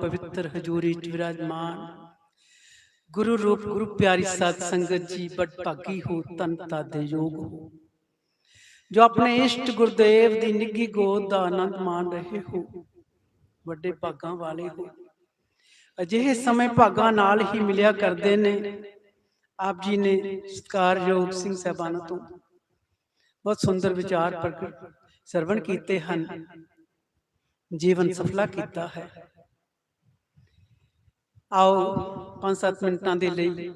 ਪਵਿੱਤਰ ਹਜ਼ੂਰੀ ਚ ਵਿਰਾਜਮਾਨ। ਗੁਰੂ ਰੂਪ, ਗੁਰੂ ਪਿਆਰੀ ਸਾਧ ਸੰਗਤ ਜੀ, ਬੜ ਭਾਗੀ ਹੋ ਤਨਤਾ ਦੇ ਯੋਗ ਹੋ। ਜੋ ਆਪਣੇ ਇਸ਼ਟ ਗੁਰਦੇਵ ਦੀ ਨਿੱਗੀ ਗੋਦ ਦਾ ਆਨੰਦ ਮਾਣ ਰਹੇ ਹੋ, ਵੱਡੇ ਭਾਗਾਂ ਵਾਲੇ ਹੋ। ਅਜਿਹੇ ਸਮੇਂ ਭਾਗਾਂ ਨਾਲ ਹੀ ਮਿਲਿਆ ਕਰਦੇ ਨੇ। ਆਪ ਜੀ ਨੇ ਸਤਿਕਾਰਯੋਗ ਸਿੰਘ ਸਾਹਿਬਾਨ ਤੋਂ ਬਹੁਤ ਸੁੰਦਰ ਵਿਚਾਰ ਪ੍ਰਗਟ ਸਰਵਣ ਕੀਤੇ ਹਨ। ਜੀਵਨ ਸਫਲਾ ਕੀਤਾ ਹੈ। ਆਓ 5-7 ਮਿੰਟਾਂ ਦੇ ਲਈ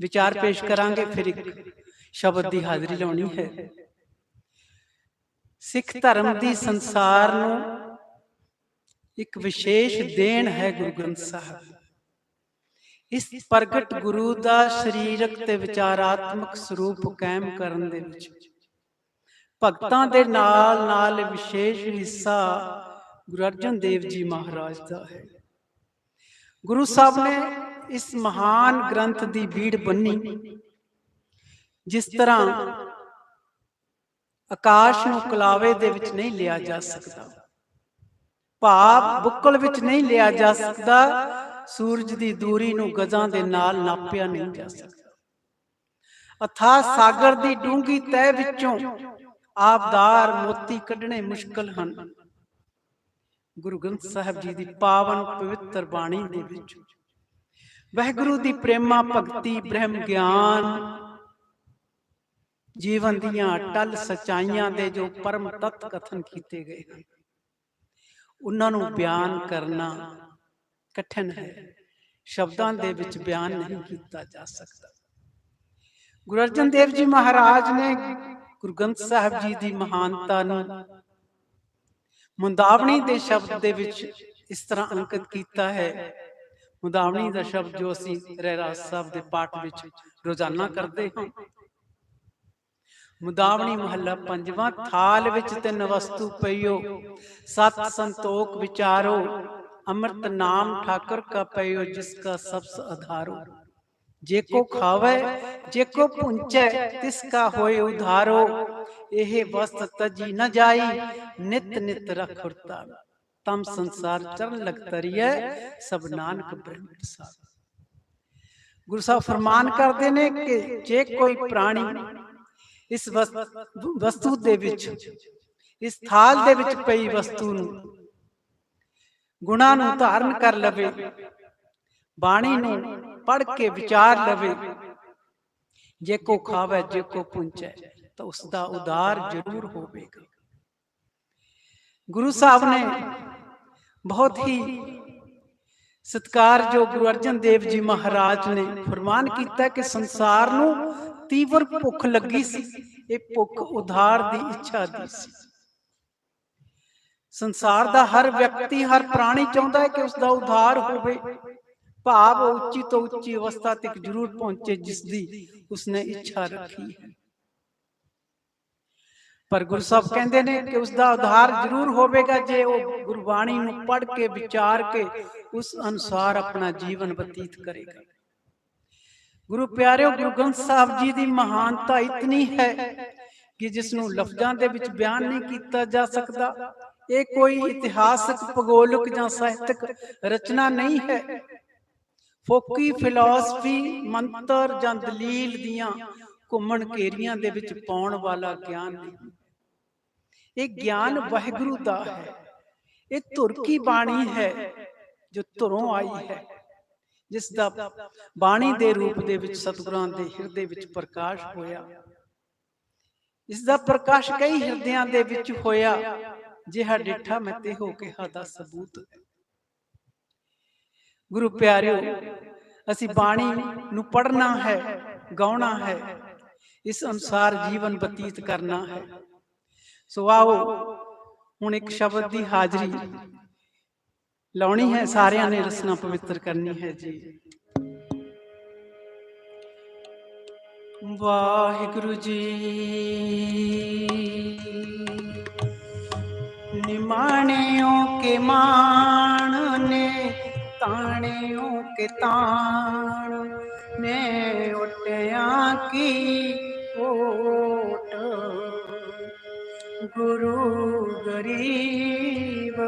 ਵਿਚਾਰ ਪੇਸ਼ ਕਰਾਂਗੇ ਫਿਰ ਇੱਕ ਸ਼ਬਦ ਦੀ ਹਾਜ਼ਰੀ ਲਾਉਣੀ ਹੈ। ਸਿੱਖ ਧਰਮ ਦੀ ਸੰਸਾਰ ਨੂੰ ਇੱਕ ਵਿਸ਼ੇਸ਼ ਦੇਣ ਹੈ ਗੁਰੂ ਗ੍ਰੰਥ ਸਾਹਿਬ। ਇਸ ਪ੍ਰਗਟ ਗੁਰੂ ਦਾ ਸਰੀਰਕ ਤੇ ਵਿਚਾਰਾਤਮਕ ਸਰੂਪ ਕਾਇਮ ਕਰਨ ਦੇ ਵਿੱਚ। ਭਗਤਾਂ ਦੇ ਨਾਲ ਨਾਲ ਵਿਸ਼ੇਸ਼ ਹਿੱਸਾ ਗੁਰੂ ਅਰਜਨ ਦੇਵ ਜੀ ਮਹਾਰਾਜ ਦਾ ਹੈ। ਗੁਰੂ ਸਾਹਿਬ ਨੇ ਇਸ ਮਹਾਨ ਗ੍ਰੰਥ ਦੀ ਬੀੜ ਬੰਨੀ, ਜਿਸ ਤਰ੍ਹਾਂ ਆਕਾਸ਼ ਨੂੰ ਕਲਾਵੇ ਦੇ ਵਿੱਚ ਨਹੀਂ ਲਿਆ ਜਾ ਸਕਦਾ, ਭਾਵ ਬੁੱਕਲ ਵਿੱਚ ਨਹੀਂ ਲਿਆ ਜਾ ਸਕਦਾ, ਸੂਰਜ ਦੀ ਦੂਰੀ ਨੂੰ ਗਜ਼ਾਂ ਦੇ ਨਾਲ ਨਾਪਿਆ ਨਹੀਂ ਜਾ ਸਕਦਾ। ਅਥਾ ਸਾਗਰ ਦੀ ਡੂੰਗੀ ਤਹਿ ਵਿੱਚੋਂ ਆਪਦਾਰ ਮੋਤੀ ਕੱਢਣੇ ਮੁਸ਼ਕਲ ਹਨ। ਗੁਰੂ ਗ੍ਰੰਥ ਸਾਹਿਬ ਜੀ ਦੀ ਪਾਵਨ ਪਵਿੱਤਰ ਬਾਣੀ ਦੇ ਵਿੱਚ। ਵਾਹਿਗੁਰੂ ਦੀ ਪ੍ਰੇਮਾ ਭਗਤੀ ਬ੍ਰਹਮ ਗਿਆਨ। ਜੀਵਨ ਦੀਆਂ ਟਲ ਸਚਾਈਆਂ ਦੇ ਜੋ ਪਰਮ ਤਤ ਕਥਨ ਕੀਤੇ ਗਏ ਹਨ। ਉਹਨਾਂ ਨੂੰ ਬਿਆਨ ਕਰਨਾ ਕਠਿਨ ਹੈ। ਸ਼ਬਦਾਂ ਦੇ ਵਿੱਚ ਬਿਆਨ ਨਹੀਂ ਕੀਤਾ ਜਾ ਸਕਦਾ। ਗੁਰੂ ਅਰਜਨ ਦੇਵ ਜੀ ਮਹਾਰਾਜ ਨੇ ਗੁਰੂ ਗ੍ਰੰਥ ਸਾਹਿਬ ਜੀ ਦੀ ਮਹਾਨਤਾ ਨੂੰ ਮੁੰਦਾਵਣੀ ਦੇ ਸ਼ਬਦ ਦੇ ਵਿੱਚ ਇਸ ਤਰ੍ਹਾਂ ਅੰਕਿਤ ਕੀਤਾ ਹੈ। ਮੁੰਦਾਵਣੀ ਦਾ ਸ਼ਬਦ ਜੋ ਅਸੀਂ ਰਹਿਰਾਸ ਸਾਹਿਬ ਦੇ ਪਾਠ ਵਿੱਚ ਰੋਜ਼ਾਨਾ ਕਰਦੇ ਹਾਂ। ਮੁਦਾਵਣੀ ਮਹੱਲਾ ਪੰਜਵਾਂ ਥਾਲ ਵਿੱਚ ਤਿੰਨ ਵਸਤੂ ਪਈਓ। ਸਤ ਸੰਤੋਖ ਵਿਚਾਰੋ। ਅੰਮ੍ਰਿਤ ਨਾਮ ਠਾਕਰ ਕਾ ਪਈਓ ਜਿਸ ਕਾ ਸਬਸ ਆਧਾਰੋ ਜੇ ਕੋ ਖਾਵੇ ਜੇ ਕੋ ਪੁੰਚੈ ਤਿਸ ਕਾ ਹੋਏ ਉਧਾਰੋ। ਇਹ ਵਸਤ ਤਜੀ ਨ ਜਾਈ, ਨਿਤ ਨਿਤ ਰਖੁਰਤਾ ਤਮ ਸੰਸਾਰ ਚਰਨ ਲਗ ਤਰੀਐ ਸਭ ਨਾਨਕ ਬ੍ਰਹਮ ਪ੍ਰਸਾਦ। ਗੁਰੂ ਸਾਹਿਬ ਫਰਮਾਨ ਕਰਦੇ ਨੇ ਕਿ ਜੇ ਕੋਈ ਪ੍ਰਾਣੀ ਇਸ ਵਸਤੂ ਦੇ ਵਿੱਚ, ਇਸ ਥਾਲ ਦੇ ਵਿੱਚ ਪਈ ਵਸਤੂ ਨੂੰ ਗੁਣਾ ਨੂੰ ਧਾਰਨ ਕਰ ਲਵੇ, ਬਾਣੀ ਨੂੰ ਪੜ ਕੇ ਵਿਚਾਰ ਲਵੇ, ਜੇ ਕੋ ਖਾਵੇ, ਜੇ ਕੋ ਪੁੰਚੈ। ਤਾਂ ਉਸ ਦਾ ਉਦਾਰ ਜ਼ਰੂਰ ਹੋਵੇਗਾ। ਗੁਰੂ ਸਾਹਿਬ ਨੇ ਬਹੁਤ ਹੀ ਸਤਕਾਰਯੋਗ ਗੁਰੂ ਅਰਜਨ ਦੇਵ ਜੀ ਮਹਾਰਾਜ ਨੇ ਫਰਮਾਨ ਕੀਤਾ ਕਿ ਸੰਸਾਰ ਨੂੰ ਤੀਵਰ ਭੁੱਖ ਲੱਗੀ ਸੀ। ਇਹ ਭੁੱਖ ਉਧਾਰ ਦੀ ਇੱਛਾ ਦੀ ਸੀ। ਸੰਸਾਰ ਦਾ ਹਰ ਵਿਅਕਤੀ ਹਰ ਪ੍ਰਾਣੀ ਚਾਹੁੰਦਾ ਹੈ ਕਿ ਉਸ ਦਾ ਉਧਾਰ ਹੋਵੇ। ਭਾਵ ਉੱਚੀ ਤੋਂ ਉੱਚੀ ਅਵਸਥਾ ਤੱਕ ਜ਼ਰੂਰ ਪਹੁੰਚੇ ਜਿਸ ਦੀ ਉਸਨੇ ਇੱਛਾ ਰੱਖੀ ਹੈ। ਪਰ ਗੁਰੂ ਸਾਹਿਬ ਕਹਿੰਦੇ ਨੇ ਕਿ ਉਸ ਦਾ ਉਧਾਰ ਜ਼ਰੂਰ ਹੋਵੇਗਾ ਜੇ ਉਹ ਗੁਰਬਾਣੀ ਨੂੰ ਪੜ੍ਹ ਕੇ, ਵਿਚਾਰ ਕੇ ਉਸ ਅਨੁਸਾਰ ਆਪਣਾ ਜੀਵਨ ਬਤੀਤ ਕਰੇਗਾ। ਗੁਰੂ ਪਿਆਰਿਓ, ਗੁਰੂ ਗ੍ਰੰਥ ਸਾਹਿਬ ਜੀ ਦੀ ਮਹਾਨਤਾ ਇਤਨੀ ਹੈ ਕਿ ਜਿਸ ਨੂੰ ਲਫ਼ਜ਼ਾਂ ਦੇ ਵਿੱਚ ਬਿਆਨ ਨਹੀਂ ਕੀਤਾ ਜਾ ਸਕਦਾ, ਇਹ ਕੋਈ ਇਤਿਹਾਸਕ, ਭੂਗੋਲਿਕ ਜਾਂ ਸਾਹਿਤਕ ਰਚਨਾ ਨਹੀਂ ਹੈ। ਫੋਕੀ ਫਿਲਾਸਫੀ, ਮੰਤਰ ਜਾਂ ਦਲੀਲ ਦੀਆਂ ਘੁੰਮਣ ਘੇਰੀਆਂ ਦੇ ਵਿੱਚ ਪਾਉਣ ਵਾਲਾ ਗਿਆਨ ਨਹੀਂ ਇਹ ਗਿਆਨ ਵਾਹਿਗੁਰੂ ਦਾ ਹੈ। ਇਹ ਧੁਰ ਕੀ ਬਾਣੀ ਹੈ ਜੋ ਧੁਰੋਂ ਆਈ ਹੈ। ਜਿਸ ਦਾ ਬਾਣੀ ਦੇ ਰੂਪ ਦੇ ਵਿੱਚ ਸਤਿਗੁਰਾਂ ਦੇ ਹਿਰਦੇ ਵਿੱਚ ਪ੍ਰਕਾਸ਼ ਹੋਇਆ। ਇਸ ਦਾ ਪ੍ਰਕਾਸ਼ ਕਈ ਹਿਰਦਿਆਂ ਦੇ ਵਿੱਚ ਹੋਇਆ। ਜਿਹਾ ਡਿਠਾ ਮੈਂ ਤੇ ਹੋ ਕੇ ਦਾ ਸਬੂਤ। ਗੁਰੂ ਪਿਆਰਿਓ ਅਸੀਂ ਬਾਣੀ ਨੂੰ ਪੜ੍ਹਨਾ ਹੈ ਗਾਉਣਾ ਹੈ। ਇਸ ਅਨੁਸਾਰ ਜੀਵਨ ਬਤੀਤ ਕਰਨਾ ਹੈ। ਸੋ ਆਓ ਹੁਣ ਇੱਕ ਸ਼ਬਦ ਦੀ ਹਾਜ਼ਰੀ ਲਾਉਣੀ ਹੈ ਸਾਰਿਆਂ ਨੇ ਰਸਨਾ ਪਵਿੱਤਰ ਕਰਨੀ ਹੈ ਜੀ। ਵਾਹਿਗੁਰੂ ਜੀ ਨਿਮਾਣਿਓ ਕੇ ਮਾਣ ਨੇ ਤਾਣਿਓ ਕੇ ਤਾਣ ਨੇ ਉਟਿਆ ਕੀ ਓਟ ਗੁਰੂ ਗਰੀਬ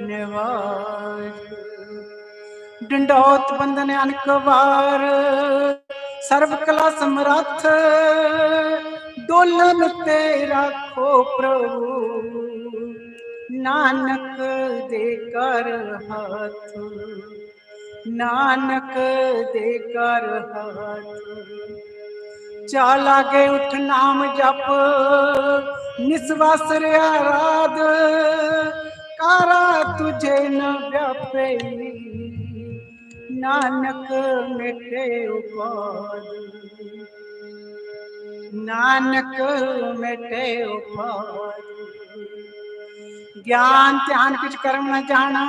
ਨਿਵਾਜ। ਡੰਡੋਤ ਬੰਦਨ ਅਨਕ ਵਾਰ। ਸਰਬ ਕਲਾ ਸਮਰੱਥ। ਡੋਲਨ ਤੇ ਰੱਖੋ ਪ੍ਰਭੂ। ਨਾਨਕ ਦੇ ਕਰ ਹੱਥ। ਨਾਨਕ ਦੇ ਕਰ ਹੱਥ। ਚਾ ਲਾਗੇ ਉਠ ਨਾਮ ਜਪ ਨਿਸਵਾਸ ਰਿਆ ਕਾਰਾ ਤੁਝੇ ਨ ਵਿਆਪੇ। ਨਾਨਕ ਮਿਟੇ ਉਪਾਦ, ਨਾਨਕ ਮਿਟੇ ਉਪਾਦ। ਗਿਆਨ ਧਿਆਨ ਕੁਛ ਕਰਮ ਨ ਜਾਣਾ,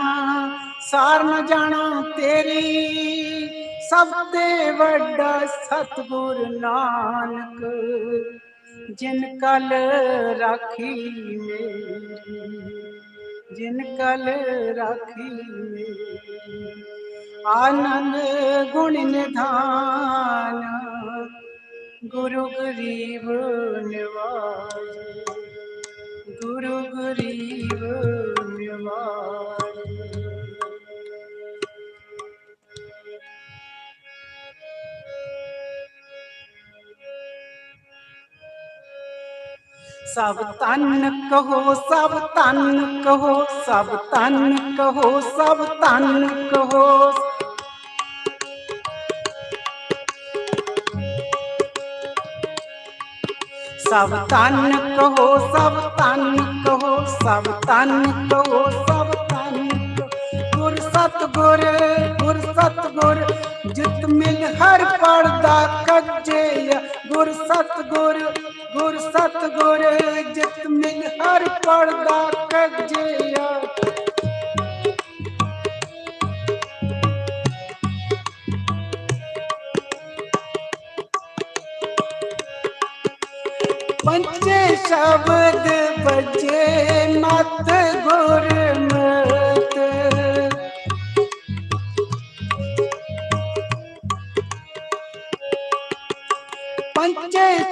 ਸਾਰ ਨ ਜਾਣਾ ਤੇਰੀ। ਸਭ ਤੇ ਵੱਡਾ ਸਤਗੁਰ ਨਾਨਕ, ਜਿਨ ਕਲ ਰਾਖੀ ਮੇਰੀ, ਜਿਨ ਕਲ ਰਾਖੀ ਮੇਰੀ। ਆਨੰਦ ਗੁਣ ਨਿਧਾਨ, ਗੁਰੂ ਗਰੀਬ ਨਿਵਾਜ ਗੁਰੂ ਗਰੀਬ ਸਭ ਤਨ ਕਹੋ, ਸਭ ਤਨ ਕਹੋ, ਸਭ ਤਨ ਕਹੋ, ਸਭ ਤਨ ਕਹੋ ਸਭ ਤਨ ਕਹੋ, ਸਭ ਤਨ ਕਹੋ, ਸਭ ਤਨ ਕਹੋ, ਸਭ ਤਨ ਕਹੋ। ਗੁਰ ਸਤਗੁਰ, ਗੁਰ ਜਿਤ ਮਿਲ ਹਰ ਪੜਦਾ ਕੱਜੇ ਗੁਰ ਸਤਗੁਰ ਗੁਰ गुर सतगुरे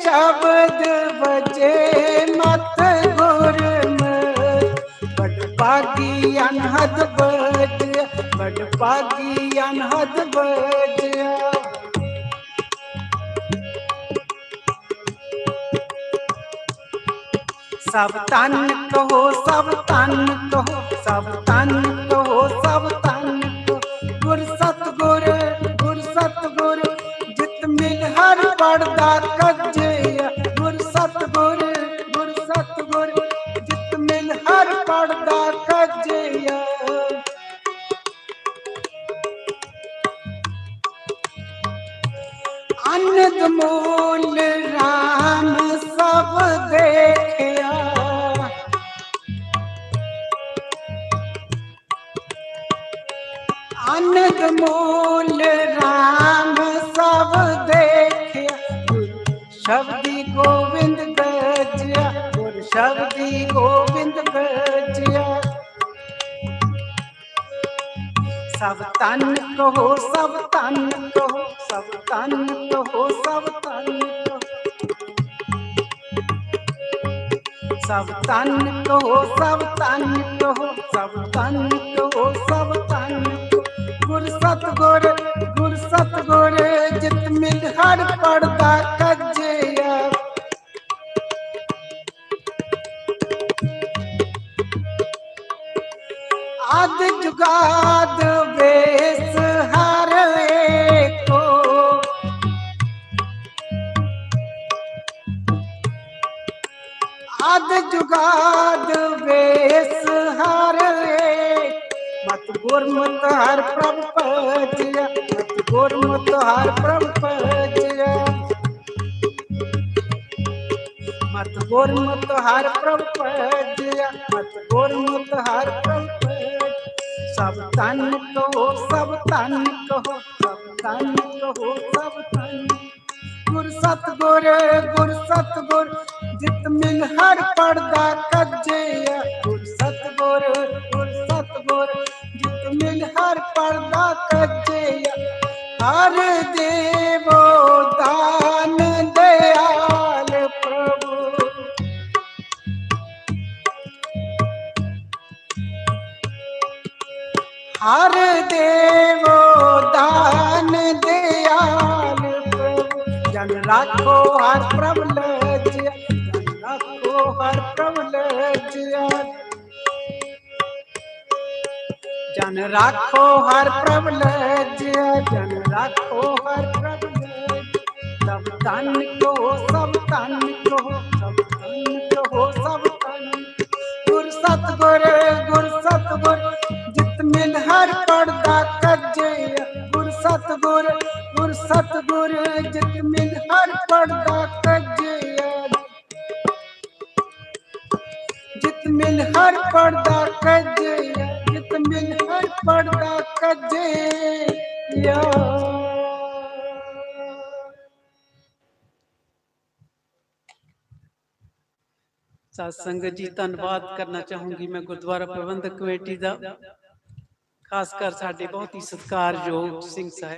ਸ਼ਬਦ ਬਜੇ ਮਤ ਗੁਰ ਬੜ ਪਾਗੀ ਅਨਹਦ ਬਜਿਆ ਬੜ ਪਾਗੀ ਅਨਹਦ ਬਜਿਆ ਸਭ ਤਨ ਕਹੋ, ਸਭ ਤਨ ਕਹੋ, ਸਭ ਤਨ ਹਰ ਪੜਦਾ ਅਨੰਦ ਮੂਲ ਰਾਮ ਸਭ ਦੇਖਿਆ। ਅਨੰਦ ਮੂਲ तन कहो सब तन कहो सब तन कहो सब तन सब तन कहो सब तन कहो सब तन कहो सब तन गुर सतगुर गुर सतगुर जित मिल हर पर्दा कजे ਆਦ ਜੁਗਾਦ ਵੇਸ ਹਰ ਏਕੋ। ਆਦ ਜੁਗਾਦ ਵੇਸ ਹਰ ਏਕ। ਮਤ ਗੁਰਮਤ ਹਰ ਪ੍ਰਭ ਪਜਿਆ ਮਤ ਗੁਰਮਤ ਹਰ ਪ੍ਰਭ ਪਜਿਆ ਮਤ ਗੁਰਮਤ ਹਰ ਪ੍ਰਭ ਪਜਿਆ ਮਤ ਗੁਰਮਤ ਹਰ ਪ੍ਰਭ ਸਭ ਤਨ ਕਹੋ, ਸਭ ਤਨ ਕਹੋ, ਸਭ ਤਨ ਕਹੋ, ਸਭ ਤਨ ਗੁਰ ਸਤਗੁਰ ਗੁਰ ਸਤਗੁਰ, ਜਿਤ ਮਿਲ ਹਰ ਪੜਦਾ ਕੱਜੇ ਗੁਰ ਸਤਗੁਰ ਗੁਰ ਸਤਗੁਰ, ਜਿਤ ਮਿਲ ਹਰ ਪੜਦਾ ਕੱਜੇ ਹਰ ਦੇਵੋ हर देवो दान दयाल जन राखो हर प्रबल रखो हर प्रबल जन राखो हर प्रबल जन रखो हर प्रबल सब तन को, सब तन को, सब तन को, सब तन गुर सतगुर, गुर ਜਿਤ ਹਰ ਪੜਦਾ ਕੱਜੇ ਗੁਰ ਸਤਗੁਰ ਗੁਰ ਸਤਗੁਰ, ਜਿਤ ਮਿਲ ਹਰ ਪੜਦਾ ਕੱਜੇ ਜਿਤ ਮਿਲ ਹਰ ਪੜਦਾ ਕੱਜੇ ਜਿਤ ਮਿਲ ਹਰ ਪੜਦਾ ਕੱਜੇ ਯਾ। ਸਾਧ ਸੰਗਤ ਜੀ, ਧੰਨਵਾਦ ਕਰਨਾ ਚਾਹੂੰਗੀ ਮੈਂ ਗੁਰਦੁਆਰਾ ਪ੍ਰਬੰਧਕ ਕਮੇਟੀ ਦਾ। ਖਾਸ ਕਰ ਸਾਡੇ ਬਹੁਤ ਹੀ ਸਤਿਕਾਰਯੋਗ ਸਿੰਘ ਸਾਹਿਬ।